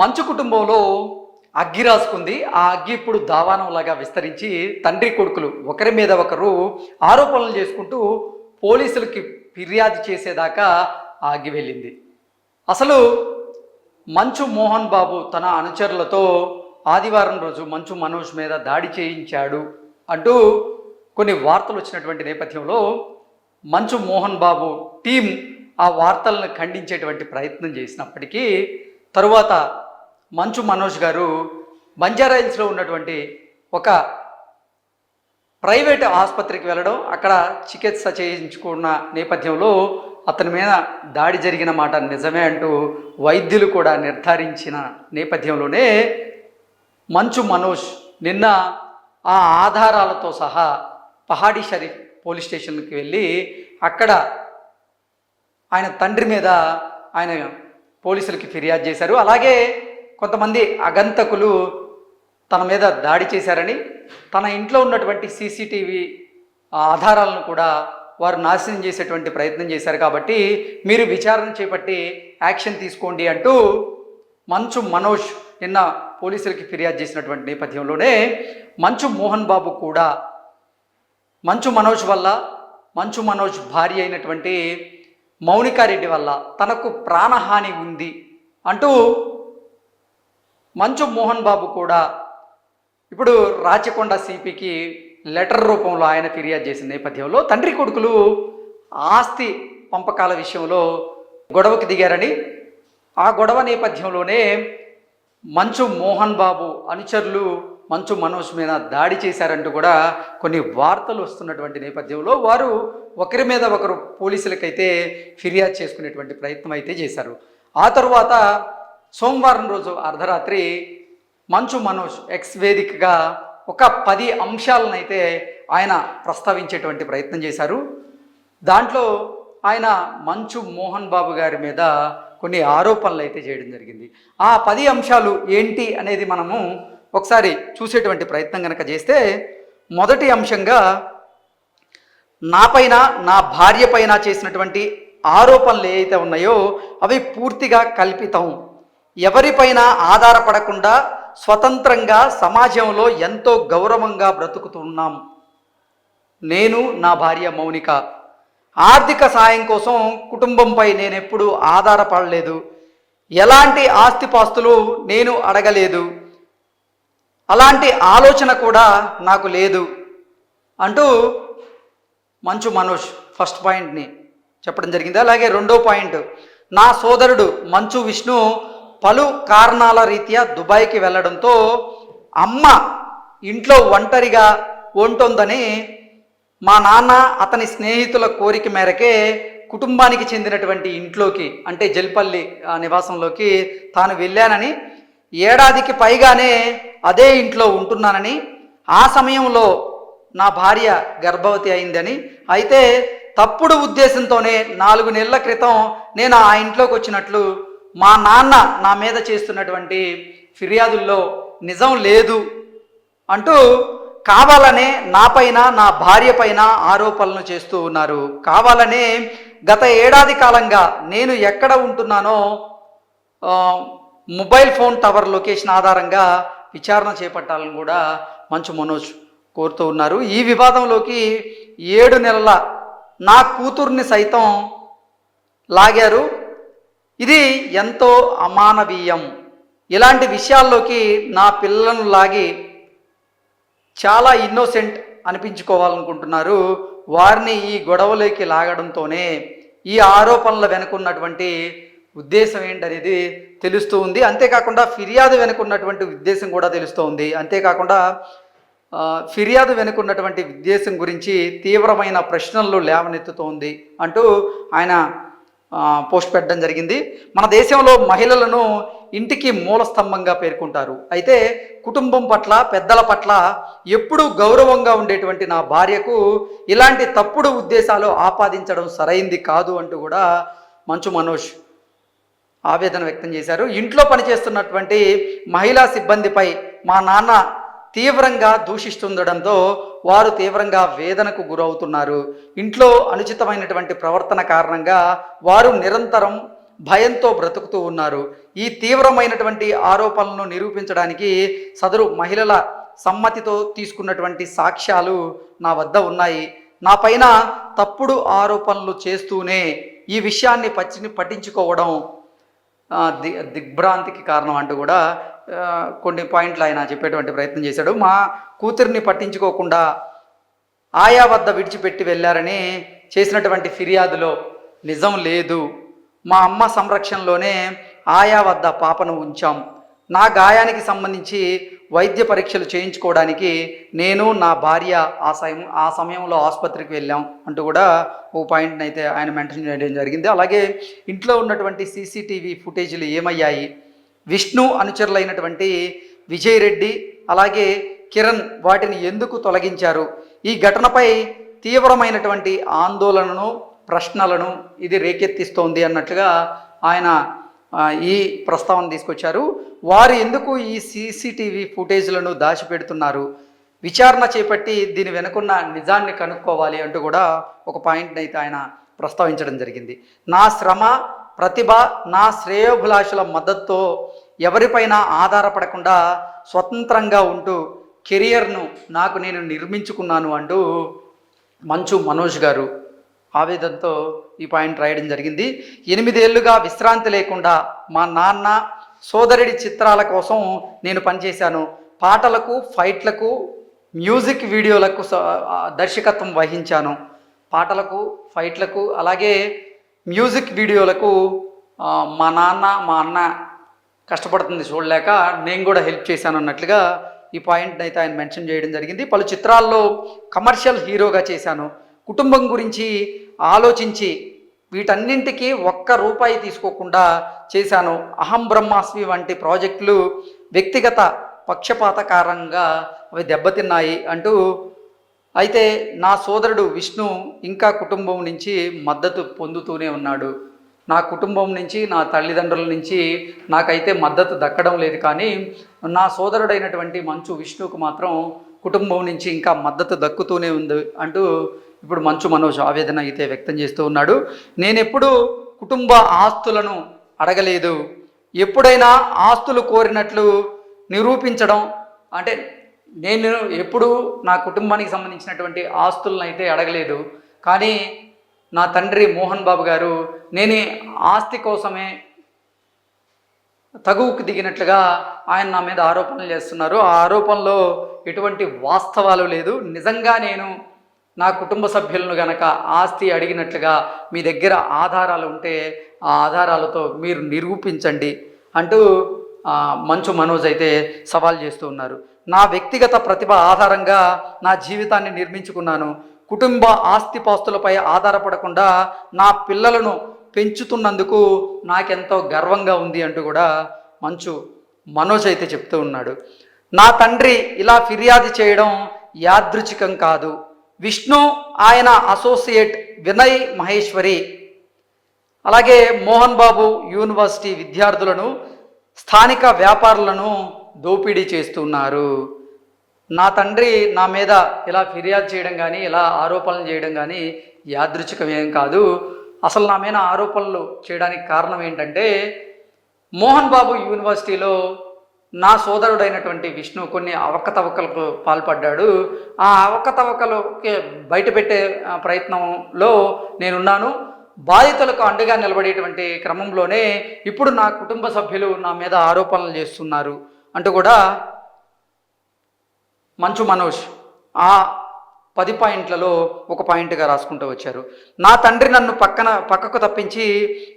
మంచు కుటుంబంలో అగ్గి రాసుకుంది. ఆ అగ్గి ఇప్పుడు దావానంలాగా విస్తరించి తండ్రి కొడుకులు ఒకరి మీద ఒకరు ఆరోపణలు చేసుకుంటూ పోలీసులకి ఫిర్యాదు చేసేదాకా ఆ అగ్గి వెళ్ళింది. అసలు మంచు మోహన్ బాబు తన అనుచరులతో ఆదివారం రోజు మంచు మనోజ్ మీద దాడి చేయించాడు అంటూ కొన్ని వార్తలు వచ్చినటువంటి నేపథ్యంలో మంచు మోహన్ బాబు టీం ఆ వార్తలను ఖండించేటువంటి ప్రయత్నం చేసినప్పటికీ తరువాత మంచు మనోజ్ గారు బంజారా హిల్స్లో ఉన్నటువంటి ఒక ప్రైవేట్ ఆసుపత్రికి వెళ్ళడం అక్కడ చికిత్స చేయించుకున్న నేపథ్యంలో అతని మీద దాడి జరిగిన మాట నిజమే అంటూ వైద్యులు కూడా నిర్ధారించిన నేపథ్యంలోనే మంచు మనోజ్ నిన్న ఆ ఆధారాలతో సహా పహాడీ షరీఫ్ పోలీస్ స్టేషన్కి వెళ్ళి అక్కడ ఆయన తండ్రి మీద ఆయన పోలీసులకి ఫిర్యాదు చేశారు. అలాగే కొంతమంది అగంతకులు తన మీద దాడి చేశారని తన ఇంట్లో ఉన్నటువంటి సీసీటీవీ ఆధారాలను కూడా వారు నాశనం చేసేటువంటి ప్రయత్నం చేశారు కాబట్టి మీరు విచారణ చేపట్టి యాక్షన్ తీసుకోండి అంటూ మంచు మనోజ్ నిన్న పోలీసులకి ఫిర్యాదు చేసినటువంటి నేపథ్యంలోనే మంచు మోహన్ బాబు కూడా మంచు మనోజ్ వల్ల మంచు మనోజ్ భార్య అయినటువంటి మౌనికారెడ్డి వల్ల తనకు ప్రాణహాని ఉంది అంటూ మంచు మోహన్ బాబు కూడా ఇప్పుడు రాచకొండ సిపికి లెటర్ రూపంలో ఆయన ఫిర్యాదు చేసిన నేపథ్యంలో తండ్రి కొడుకులు ఆస్తి పంపకాల విషయంలో గొడవకి దిగారని ఆ గొడవ నేపథ్యంలోనే మంచు మోహన్ బాబు అనుచరులు మంచు మనోజ్ మీద దాడి చేశారంటూ కూడా కొన్ని వార్తలు వస్తున్నటువంటి నేపథ్యంలో వారు ఒకరి మీద ఒకరు పోలీసులకైతే ఫిర్యాదు చేసుకునేటువంటి ప్రయత్నం అయితే చేశారు. ఆ తర్వాత సోమవారం రోజు అర్ధరాత్రి మంచు మనోజ్ ఎక్స్ వేదికగా ఒక పది అంశాలనైతే ఆయన ప్రస్తావించేటువంటి ప్రయత్నం చేశారు. దాంట్లో ఆయన మంచు మోహన్ బాబు గారి మీద కొన్ని ఆరోపణలు అయితే చేయడం జరిగింది. ఆ పది అంశాలు ఏంటి అనేది మనము ఒకసారి చూసేటువంటి ప్రయత్నం కనుక చేస్తే మొదటి అంశంగా నాపైన నా భార్య పైన చేసినటువంటి ఆరోపణలు ఏవైతే ఉన్నాయో అవి పూర్తిగా కల్పితం. ఎవరిపైన ఆధారపడకుండా స్వతంత్రంగా సమాజంలో ఎంతో గౌరవంగా బ్రతుకుతున్నాం. నేను నా భార్య మౌనిక. ఆర్థిక సాయం కోసం కుటుంబంపై నేను ఎప్పుడూ ఆధారపడలేదు. ఎలాంటి ఆస్తిపాస్తులు నేను అడగలేదు. అలాంటి ఆలోచన కూడా నాకు లేదు. అంటూ మంచు మనోజ్ ఫస్ట్ పాయింట్ని చెప్పడం జరిగింది. అలాగే రెండో పాయింట్ నా సోదరుడు మంచు విష్ణు పలు కారణాల రీత్యా దుబాయ్కి వెళ్ళడంతో అమ్మ ఇంట్లో ఒంటరిగా ఉంటుందని మా నాన్న అతని స్నేహితుల కోరిక మేరకే కుటుంబానికి చెందినటువంటి ఇంట్లోకి అంటే జల్పల్లి ఆ నివాసంలోకి తాను వెళ్ళానని ఏడాదికి పైగానే అదే ఇంట్లో ఉంటున్నానని ఆ సమయంలో నా భార్య గర్భవతి అయిందని అయితే తప్పుడు ఉద్దేశంతోనే నాలుగు నెలల క్రితం నేను ఆ ఇంట్లోకి వచ్చినట్లు మా నాన్న నా మీద చేస్తున్నటువంటి ఫిర్యాదుల్లో నిజం లేదు అంటూ కావాలనే నాపైన నా భార్య పైన ఆరోపణలు చేస్తూ ఉన్నారు. కావాలనే గత ఏడాది కాలంగా నేను ఎక్కడ ఉంటున్నానో మొబైల్ ఫోన్ టవర్ లొకేషన్ ఆధారంగా విచారణ చేపట్టాలని కూడా మంచు మనోజ్ కోరుతూ ఉన్నారు. ఈ వివాదంలోకి ఏడు నెలల నా కూతుర్ని సైతం లాగారు. ఇది ఎంతో అమానవీయం. ఇలాంటి విషయాల్లోకి నా పిల్లలను లాగి చాలా ఇన్నోసెంట్ అనిపించుకోవాలనుకుంటున్నారు. వారిని ఈ గొడవలోకి లాగడంతోనే ఈ ఆరోపణల వెనుకున్నటువంటి ఉద్దేశం ఏంటనేది తెలుస్తూ ఉంది. అంతేకాకుండా ఫిర్యాదు వెనుకున్నటువంటి ఉద్దేశం కూడా తెలుస్తూ ఉంది. అంతేకాకుండా ఫిర్యాదు వెనుకున్నటువంటి ఉద్దేశం గురించి తీవ్రమైన ప్రశ్నలు లేవనెత్తుతోంది అంటూ ఆయన పోస్ట్ పెట్టడం జరిగింది. మన దేశంలో మహిళలను ఇంటికి మూల స్తంభంగా పేర్కొంటారు. అయితే కుటుంబం పట్ల పెద్దల పట్ల ఎప్పుడూ గౌరవంగా ఉండేటువంటి నా భార్యకు ఇలాంటి తప్పుడు ఉద్దేశాలు ఆపాదించడం సరైంది కాదు అంటూ కూడా మంచు మనోజ్ ఆవేదన వ్యక్తం చేశారు. ఇంట్లో పనిచేస్తున్నటువంటి మహిళా సిబ్బందిపై మా నాన్న తీవ్రంగా దూషిస్తుండడంతో వారు తీవ్రంగా వేదనకు గురవుతున్నారు. ఇంట్లో అనుచితమైనటువంటి ప్రవర్తన కారణంగా వారు నిరంతరం భయంతో బ్రతుకుతూ ఉన్నారు. ఈ తీవ్రమైనటువంటి ఆరోపణలను నిరూపించడానికి సదరు మహిళల సమ్మతితో తీసుకున్నటువంటి సాక్ష్యాలు నా వద్ద ఉన్నాయి. నా పైన తప్పుడు ఆరోపణలు చేస్తూనే ఈ విషయాన్ని పచ్చి పట్టించుకోవడం దిగ్భ్రాంతికి కారణం అంటూ కూడా కొన్ని పాయింట్లు ఆయన చెప్పేటువంటి ప్రయత్నం చేశాడు. మా కూతురిని పట్టించుకోకుండా ఆయా వద్ద విడిచిపెట్టి వెళ్ళారని చేసినటువంటి ఫిర్యాదులో నిజం లేదు. మా అమ్మ సంరక్షణలోనే ఆయా వద్ద పాపను ఉంచాం. నా గాయానికి సంబంధించి వైద్య పరీక్షలు చేయించుకోవడానికి నేను నా భార్య ఆ సమయం ఆ సమయంలో ఆసుపత్రికి వెళ్ళాం అంటూ కూడా ఓ పాయింట్ని అయితే ఆయన మెన్షన్ చేయడం జరిగింది. అలాగే ఇంట్లో ఉన్నటువంటి సీసీటీవీ ఫుటేజీలు ఏమయ్యాయి? విష్ణు అనుచరులైనటువంటి విజయ్ రెడ్డి అలాగే కిరణ్ వాటిని ఎందుకు తొలగించారు? ఈ ఘటనపై తీవ్రమైనటువంటి ఆందోళనను ప్రశ్నలను ఇది రేకెత్తిస్తోంది అన్నట్లుగా ఆయన ఈ ప్రస్తావన తీసుకొచ్చారు. వారు ఎందుకు ఈ సీసీటీవీ ఫుటేజ్లను దాచిపెడుతున్నారు? విచారణ చేపట్టి దీని వెనుకున్న నిజాన్ని కనుక్కోవాలి అంటూ కూడా ఒక పాయింట్ని అయితే ఆయన ప్రస్తావించడం జరిగింది. నా శ్రమ ప్రతిభ నా శ్రేయోభిలాషుల మద్దతుతో ఎవరిపైన ఆధారపడకుండా స్వతంత్రంగా ఉంటూ కెరియర్ను నాకు నేను నిర్మించుకున్నాను అంటూ మంచు మనోజ్ గారు ఆవేదనతో ఈ పాయింట్ రాయడం జరిగింది. ఎనిమిదేళ్ళుగా విశ్రాంతి లేకుండా మా నాన్న సోదరుడి చిత్రాల కోసం నేను పనిచేశాను. పాటలకు ఫైట్లకు మ్యూజిక్ వీడియోలకు స- దర్శకత్వం వహించాను. పాటలకు ఫైట్లకు అలాగే మ్యూజిక్ వీడియోలకు మా నాన్న మా అన్న కష్టపడుతుంది చూడలేక నేను కూడా హెల్ప్ చేశాను అన్నట్లుగా ఈ పాయింట్ అయితే ఆయన మెన్షన్ చేయడం జరిగింది. పలు చిత్రాల్లో కమర్షియల్ హీరోగా చేశాను. కుటుంబం గురించి ఆలోచించి వీటన్నింటికి ఒక్క రూపాయి తీసుకోకుండా చేశాను. అహం బ్రహ్మాస్మి వంటి ప్రాజెక్టులు వ్యక్తిగత పక్షపాత కారణంగా అవి దెబ్బతిన్నాయి అంటూ అయితే నా సోదరుడు విష్ణు ఇంకా కుటుంబం నుంచి మద్దతు పొందుతూనే ఉన్నాడు. నా కుటుంబం నుంచి నా తల్లిదండ్రుల నుంచి నాకైతే మద్దతు దక్కడం లేదు కానీ నా సోదరుడైనటువంటి మంచు విష్ణుకు మాత్రం కుటుంబం నుంచి ఇంకా మద్దతు దక్కుతూనే ఉంది అంటూ ఇప్పుడు మంచు మనోజ్ ఆవేదన అయితే వ్యక్తం చేస్తూ ఉన్నాడు. నేనెప్పుడూ కుటుంబ ఆస్తులను అడగలేదు. ఎప్పుడైనా ఆస్తులు కోరినట్లు నిరూపించడం అంటే నేను ఎప్పుడు నా కుటుంబానికి సంబంధించినటువంటి ఆస్తులను అయితే అడగలేదు. కానీ నా తండ్రి మోహన్ బాబు గారు నేను ఆస్తి కోసమే తగువుకు దిగినట్లుగా ఆయన నా మీద ఆరోపణలు చేస్తున్నారు. ఆ ఆరోపణలో ఎటువంటి వాస్తవాలు లేదు. నిజంగా నేను నా కుటుంబ సభ్యులను గనక ఆస్తి అడిగినట్లుగా మీ దగ్గర ఆధారాలు ఉంటే ఆ ఆధారాలతో మీరు నిరూపించండి అంటూ మంచు మనోజ్ అయితే సవాల్ చేస్తూ ఉన్నారు. నా వ్యక్తిగత ప్రతిభ ఆధారంగా నా జీవితాన్ని నిర్మించుకున్నాను. కుటుంబ ఆస్తిపాస్తులపై ఆధారపడకుండా నా పిల్లలను పెంచుతున్నందుకు నాకెంతో గర్వంగా ఉంది అంటూ కూడా మంచు మనోజ్ అయితే చెప్తూ ఉన్నాడు. నా తండ్రి ఇలా ఫిర్యాదు చేయడం యాదృచ్ఛికం కాదు. విష్ణు ఆయన అసోసియేట్ వినయ్ మహేశ్వరి. అలాగే మోహన్ బాబు యూనివర్సిటీ విద్యార్థులను స్థానిక వ్యాపారులను దోపిడీ చేస్తున్నారు. నా తండ్రి నా మీద ఇలా ఫిర్యాదు చేయడం కానీ ఇలా ఆరోపణలు చేయడం కానీ యాదృచ్ఛికం ఏం కాదు. అసలు నా మీద ఆరోపణలు చేయడానికి కారణం ఏంటంటే మోహన్ బాబు యూనివర్సిటీలో నా సోదరుడైనటువంటి విష్ణు కొన్ని అవకతవకలకు పాల్పడ్డాడు. ఆ అవకతవకలకి బయటపెట్టే ప్రయత్నంలో నేనున్నాను. బాధితులకు అండగా నిలబడేటువంటి క్రమంలోనే ఇప్పుడు నా కుటుంబ సభ్యులు నా మీద ఆరోపణలు చేస్తున్నారు అంటూ కూడా మంచు మనోజ్ ఆ పది పాయింట్లలో ఒక పాయింట్గా రాసుకుంటూ వచ్చారు. నా తండ్రి నన్ను పక్కన పక్కకు తప్పించి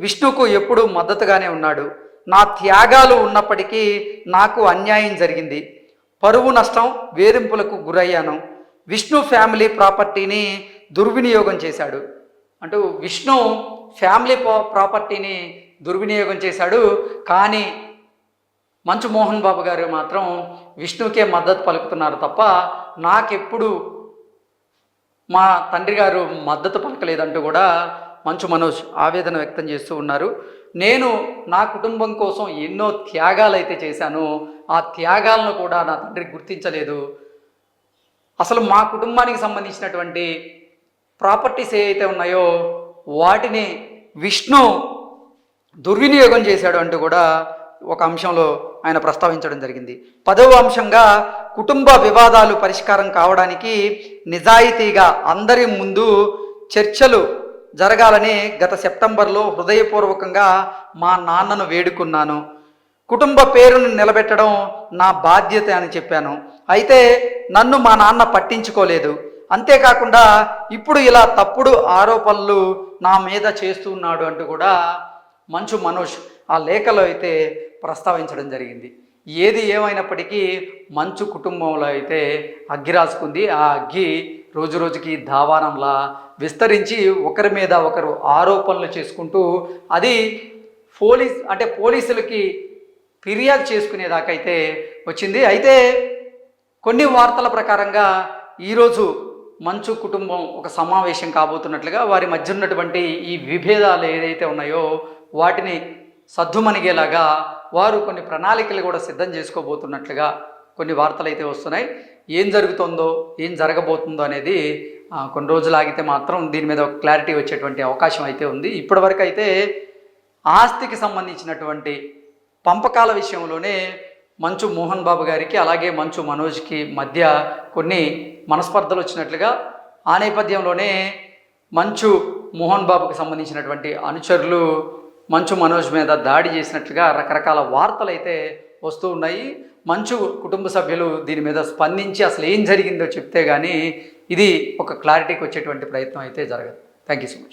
విష్ణుకు ఎప్పుడూ మద్దతుగానే ఉన్నాడు. నా త్యాగాలు ఉన్నప్పటికీ నాకు అన్యాయం జరిగింది. పరువు నష్టం వేధింపులకు గురయ్యాను. విష్ణు ఫ్యామిలీ ప్రాపర్టీని దుర్వినియోగం చేశాడు. అంటూ విష్ణు ఫ్యామిలీ ప్రాపర్టీని దుర్వినియోగం చేశాడు. కానీ మంచు మోహన్ బాబు గారు మాత్రం విష్ణుకే మద్దతు పలుకుతున్నారు తప్ప నాకెప్పుడు మా తండ్రి గారు మద్దతు పలకలేదంటూ కూడా మంచు మనోజ్ ఆవేదన వ్యక్తం చేస్తూ ఉన్నారు. నేను నా కుటుంబం కోసం ఎన్నో త్యాగాలు అయితే చేశాను. ఆ త్యాగాలను కూడా నా తండ్రి గుర్తించలేదు. అసలు మా కుటుంబానికి సంబంధించినటువంటి ప్రాపర్టీస్ ఏవైతే ఉన్నాయో వాటిని విష్ణు దుర్వినియోగం చేశాడు అంటూ కూడా ఒక అంశంలో ఆయన ప్రస్తావించడం జరిగింది. పదవ అంశంగా కుటుంబ వివాదాలు పరిష్కారం కావడానికి నిజాయితీగా అందరి ముందు చర్చలు జరగాలని గత సెప్టెంబర్లో హృదయపూర్వకంగా మా నాన్నను వేడుకున్నాను. కుటుంబ పేరును నిలబెట్టడం నా బాధ్యత అని చెప్పాను. అయితే నన్ను మా నాన్న పట్టించుకోలేదు. అంతేకాకుండా ఇప్పుడు ఇలా తప్పుడు ఆరోపణలు నా మీద చేస్తున్నాడు అంటూ కూడా మంచు మనోజ్ ఆ లేఖలో అయితే ప్రస్తావించడం జరిగింది. ఏది ఏమైనప్పటికీ మంచు కుటుంబంలో అయితే అగ్గి రాసుకుంది. ఆ అగ్గి రోజు రోజుకి దావానంలా విస్తరించి ఒకరి మీద ఒకరు ఆరోపణలు చేసుకుంటూ అది పోలీస్ అంటే పోలీసులకి ఫిర్యాదు చేసుకునేదాకైతే వచ్చింది. అయితే కొన్ని వార్తల ప్రకారంగా ఈరోజు మంచు కుటుంబం ఒక సమావేశం కాబోతున్నట్లుగా వారి మధ్య ఉన్నటువంటి ఈ విభేదాలు ఏదైతే ఉన్నాయో వాటిని సద్దుమణిగేలాగా వారు కొన్ని ప్రణాళికలు కూడా సిద్ధం చేసుకోబోతున్నట్లుగా కొన్ని వార్తలు అయితే వస్తున్నాయి. ఏం జరుగుతుందో ఏం జరగబోతుందో అనేది కొన్ని రోజులు ఆగితే మాత్రం దీని మీద ఒక క్లారిటీ వచ్చేటువంటి అవకాశం అయితే ఉంది. ఇప్పటివరకు అయితే ఆస్తికి సంబంధించినటువంటి పంపకాల విషయంలోనే మంచు మోహన్ బాబు గారికి అలాగే మంచు మనోజ్కి మధ్య కొన్ని మనస్పర్ధలు వచ్చినట్లుగా ఆ నేపథ్యంలోనే మంచు మోహన్ బాబుకి సంబంధించినటువంటి అనుచరులు మంచు మనోజ్ మీద దాడి చేసినట్లుగా రకరకాల వార్తలు అయితే వస్తూ ఉన్నాయి. మంచు కుటుంబ సభ్యులు దీని మీద స్పందించి అసలు ఏం జరిగిందో చెప్తే కానీ ఇది ఒక క్లారిటీకి వచ్చేటువంటి ప్రయత్నం అయితే జరగదు. Thank you so much.